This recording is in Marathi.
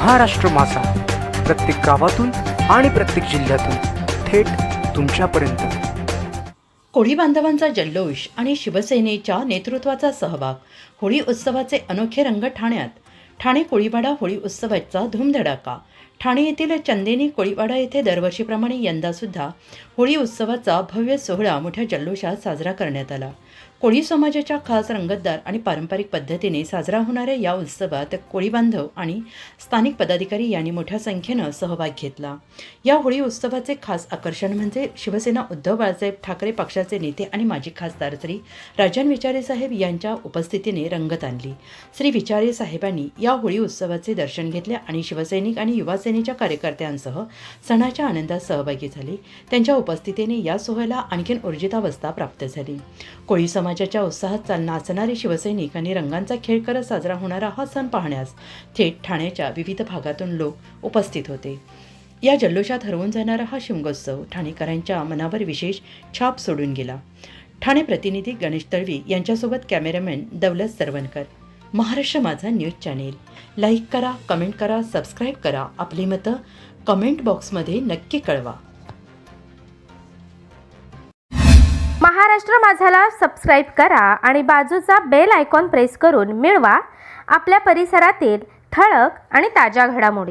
महाराष्ट्र माझा. प्रत्येक गावातून आणि प्रत्येक जिल्ह्यातून थेट तुमच्यापर्यंत. कोळी बांधवांचा जल्लोष आणि शिवसेनेच्या नेतृत्वाचा सहभाग. होळी उत्सवाचे अनोखे रंग ठाण्यात. ठाणे कोळीवाडा होळी उत्सवाचा धूमधडाका. ठाणे येथील चंदेनी कोळीवाडा येथे दरवर्षीप्रमाणे यंदासुद्धा होळी उत्सवाचा भव्य सोहळा मोठ्या जल्लोषात साजरा करण्यात आला. कोळी समाजाच्या खास रंगतदार आणि पारंपरिक पद्धतीने साजरा होणाऱ्या या उत्सवात कोळी बांधव आणि स्थानिक पदाधिकारी यांनी मोठ्या संख्येनं सहभाग घेतला. या होळी उत्सवाचे खास आकर्षण म्हणजे शिवसेना उद्धव बाळासाहेब ठाकरे पक्षाचे नेते आणि माजी खासदार श्री राजन विचारे साहेब यांच्या उपस्थितीने रंगत आणली. श्री विचारे साहेबांनी या होळी उत्सवाचे दर्शन घेतले आणि शिवसैनिक आणि युवा शिवसेनेच्या कार्यकर्त्यांसह सणाच्या आनंदात सहभागी झाले. त्यांच्या उपस्थितीने या सोहळ्याला आणखीन ऊर्जितावस्था प्राप्त झाली. कोळी समाजाच्या उत्साहात चाल नाचणारे शिवसैनिक आणि रंगांचा खेळ करत साजरा होणारा हा सण पाहण्यास थेट ठाण्याच्या विविध भागातून लोक उपस्थित होते. या जल्लोषात हरवून जाणारा हा शिमगोत्सव ठाणेकरांच्या मनावर विशेष छाप सोडून गेला. ठाणे प्रतिनिधी गणेश तळवी यांच्यासोबत cameraman Daulat Sarvankar. Maharashtra Majha news channel. Like करा कमेंट करा सबस्क्राईब करा. आपली मतं कमेंट बॉक्समध्ये नक्की कळवा. महाराष्ट्र माझाला सबस्क्राईब करा आणि बाजूचा बेल आयकॉन प्रेस करून मिळवा. आपल्या परिसरातील ठळक आणि ताज्या घडामोडी.